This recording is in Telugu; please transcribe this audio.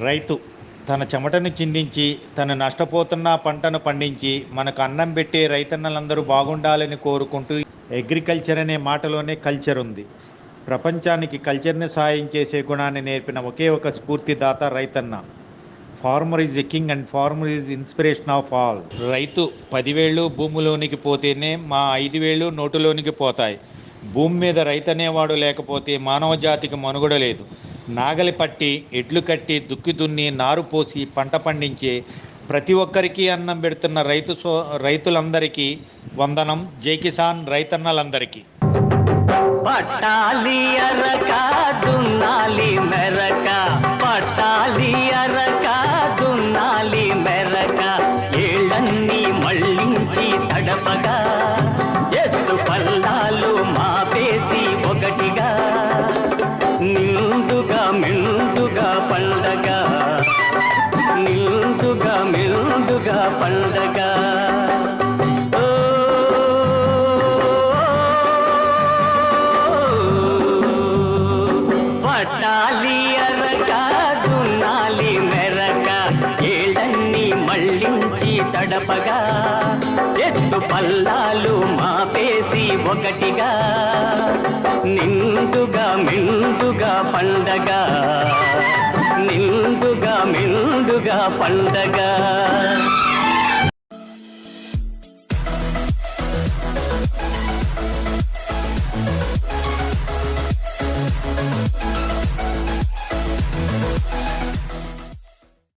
రైతు తన చెమటను చిందించి తను నష్టపోతున్న పంటను పండించి మనకు అన్నం పెట్టే రైతన్నలందరూ బాగుండాలని కోరుకుంటూ అగ్రికల్చర్ అనే మాటలోనే కల్చర్ ఉంది. ప్రపంచానికి కల్చర్ని సాయం చేసే గుణాన్ని నేర్పిన ఒకే ఒక స్ఫూర్తిదాత రైతన్న. Farmer is a king and farmer is inspiration of all. రైతు పదివేళ్ళు భూమిలోనికి పోతేనే మా ఐదు వేళ్ళు నోటులోనికి పోతాయి. భూమి మీద రైతు అనేవాడు లేకపోతే మానవ జాతికి మనుగడ లేదు. నాగలి పట్టి ఎడ్లు కట్టి దుక్కి దున్ని నారు పోసి పంట పండించే ప్రతి ఒక్కరికి అన్నం పెడుతున్న రైతు సో రైతులందరికీ వందనం. జై కిసాన్ రైతన్నలందరికీ. పట్టాలి అరక దున్నాలి మెరక. పట్టాలి అరక దున్నాలి మెరక. ఏళ్ళన్నీ మళ్ళించి తడపగా పండగ పట్టాలి అరక దున్నాలి మెరక ఏళ్ళన్నీ మళ్ళించి తడపగా ఎత్తు పల్లాలు మాపేసి ఒకటిగా నిండుగా మెండుగా పండగ నిండుగా మెండుగా పండగ.